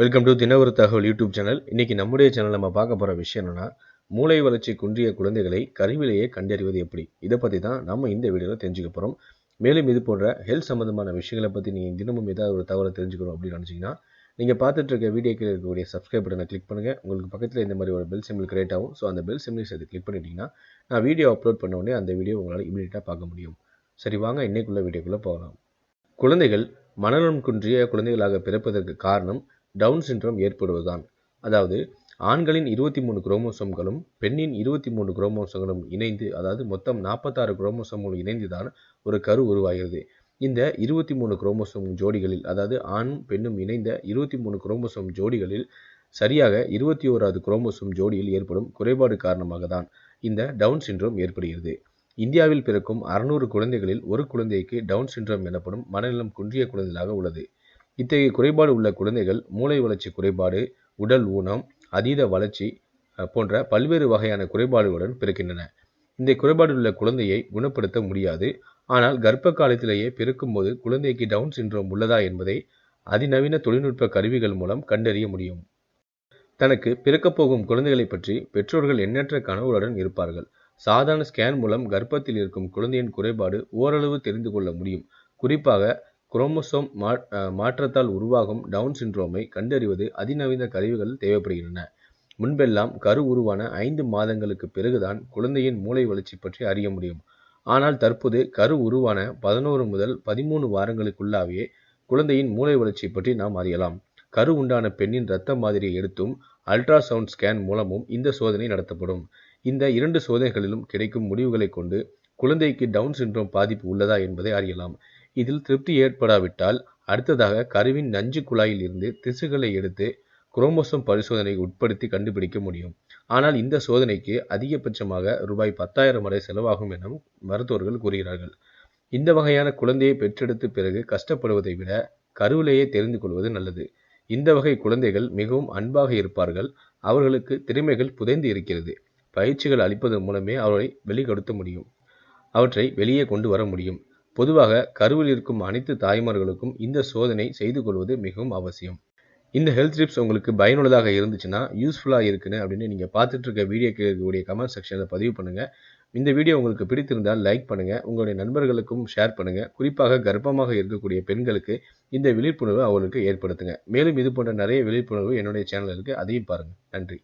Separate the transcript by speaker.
Speaker 1: Welcome to தினவரு தகவல் YouTube channel. இன்னைக்கு நம்முடைய சேனல் நம்ம பார்க்க போகிற விஷயம் என்னென்னா மூளை வளர்ச்சி குன்றிய குழந்தைகளை கருவிலேயே கண்டறிவது எப்படி? இதை பற்றி தான் நம்ம இந்த வீடியோவில் தெரிஞ்சுக்க போகிறோம் மேலும் இது போன்ற ஹெல்த் சம்மந்தமான விஷயங்களை பற்றி நீங்கள் தினமும் ஏதாவது ஒரு தகவலை தெரிஞ்சுக்கணும் அப்படின்னு நினச்சிங்கன்னா நீங்கள் பார்த்துட்டு இருக்க வீடியோக்கில் இருக்கக்கூடிய சப்ஸ்கிரைப் பட்டனை கிளிக் பண்ணுங்கள் உங்களுக்கு பக்கத்தில் இந்த மாதிரி ஒரு பெல் சிம்பிள் கிரியேட் ஆகும். ஸோ அந்த பெல் சிம்பிள் சேர்த்து கிளிக் பண்ணிட்டீங்கன்னா நான் வீடியோ அப்லோட் பண்ண உடனே அந்த வீடியோ உங்களால் இமீடியட்டாக பார்க்க முடியும். சரி வாங்க இன்னைக்குள்ள வீடியோக்குள்ளே போகலாம். குழந்தைகள் மனநலம் குன்றிய குழந்தைகளாக பிறப்பதற்கு காரணம் டவுன் சிண்ட்ரோம் ஏற்படுவதுதான். அதாவது ஆண்களின் இருபத்தி மூணு குரோமோசோம்களும் பெண்ணின் இருபத்தி மூணு குரோமோசோம்களும் இணைந்து அதாவது மொத்தம் நாற்பத்தாறு குரோமோசோம்களும் இணைந்து தான் ஒரு கரு உருவாகிறது. இந்த இருபத்தி மூணு குரோமோசோம் ஜோடிகளில் அதாவது ஆணும் பெண்ணும் இணைந்த இருபத்தி மூணு குரோமோசோம் ஜோடிகளில் சரியாக இருபத்தி ஓராவது குரோமோசோம் ஜோடியில் ஏற்படும் குறைபாடு காரணமாக தான் இந்த டவுன் சிண்ட்ரோம் ஏற்படுகிறது. இந்தியாவில் பிறக்கும் அறுநூறு குழந்தைகளில் ஒரு குழந்தைக்கு டவுன் சிண்ட்ரோம் எனப்படும் மனநலம் குன்றிய குழந்தைகளாக உள்ளது. இத்தகைய குறைபாடு உள்ள குழந்தைகள் மூளை வளர்ச்சி குறைபாடு உடல் ஊனம் அதீத வளர்ச்சி போன்ற பல்வேறு வகையான குறைபாடுகளுடன் பிறக்கின்றன. இந்த குறைபாடு உள்ள குழந்தையை குணப்படுத்த முடியாது. ஆனால் கர்ப்ப காலத்திலேயே பிறக்கும்போது குழந்தைக்கு டவுன் சின்ரோம் உள்ளதா என்பதை அதிநவீன தொழில்நுட்ப கருவிகள் மூலம் கண்டறிய முடியும். தனக்கு பிறக்கப் போகும் குழந்தைகளை பற்றி பெற்றோர்கள் எண்ணற்ற கனவுகளுடன் இருப்பார்கள். சாதாரண ஸ்கேன் மூலம் கர்ப்பத்தில் இருக்கும் குழந்தையின் குறைபாடு ஓரளவு தெரிந்து கொள்ள முடியும். குறிப்பாக குரோமோசோம் மா மாற்றத்தால் உருவாகும் டவுன் சிண்ட்ரோமை கண்டறிவது அதிநவீன கருவிகள் தேவைப்படுகின்றன. முன்பெல்லாம் கரு உருவான ஐந்து மாதங்களுக்கு பிறகுதான் குழந்தையின் மூளை வளர்ச்சி பற்றி அறிய முடியும். ஆனால் தற்போது கரு உருவான பதினோரு முதல் பதிமூணு வாரங்களுக்குள்ளாவே குழந்தையின் மூளை வளர்ச்சி பற்றி நாம் அறியலாம். கரு உண்டான பெண்ணின் இரத்த மாதிரியை எடுத்தும் அல்ட்ராசவுண்ட் ஸ்கேன் மூலமும் இந்த சோதனை நடத்தப்படும். இந்த இரண்டு சோதனைகளிலும் கிடைக்கும் முடிவுகளை கொண்டு குழந்தைக்கு டவுன் சிண்ட்ரோம் பாதிப்பு உள்ளதா என்பதை அறியலாம். இதில் திருப்தி ஏற்படாவிட்டால் அடுத்ததாக கருவின் நஞ்சு குழாயில் இருந்து திசுகளை எடுத்து குரோமோசோம் பரிசோதனை உட்படுத்தி கண்டுபிடிக்க முடியும். ஆனால் இந்த சோதனைக்கு அதிகபட்சமாக ரூபாய் பத்தாயிரம் வரை செலவாகும் என மருத்துவர்கள் கூறுகிறார்கள். இந்த வகையான குழந்தையை பெற்றெடுத்த பிறகு கஷ்டப்படுவதை விட கருவிலேயே தெரிந்து கொள்வது நல்லது. இந்த வகை குழந்தைகள் மிகவும் அன்பாக இருப்பார்கள். அவர்களுக்கு திறமைகள் புதைந்து இருக்கிறது. பயிற்சிகள் அளிப்பதன் மூலமே அவர்களை வெளிப்படுத்த முடியும். அவற்றை வெளியே கொண்டு வர முடியும். பொதுவாக கருவில் இருக்கும் அனைத்து தாய்மார்களுக்கும் இந்த சோதனை செய்து கொள்வது மிகவும் அவசியம். இந்த ஹெல்த் டிப்ஸ் உங்களுக்கு பயனுள்ளதாக இருந்துச்சுன்னா யூஸ்ஃபுல்லாக இருக்குன்னு அப்படின்னு நீங்கள் பார்த்துட்டு இருக்க வீடியோ இருக்கக்கூடிய கமெண்ட் செக்ஷனில் பதிவு பண்ணுங்கள் இந்த வீடியோ உங்களுக்கு பிடித்திருந்தால் லைக் பண்ணுங்கள் உங்களுடைய நண்பர்களுக்கும் ஷேர் பண்ணுங்கள் குறிப்பாக கர்ப்பமாக இருக்கக்கூடிய பெண்களுக்கு இந்த விழிப்புணர்வு அவர்களுக்கு ஏற்படுத்துங்க. மேலும் இது போன்ற நிறைய விழிப்புணர்வு என்னுடைய சேனல் இருக்குது அதையும் பாருங்கள் நன்றி.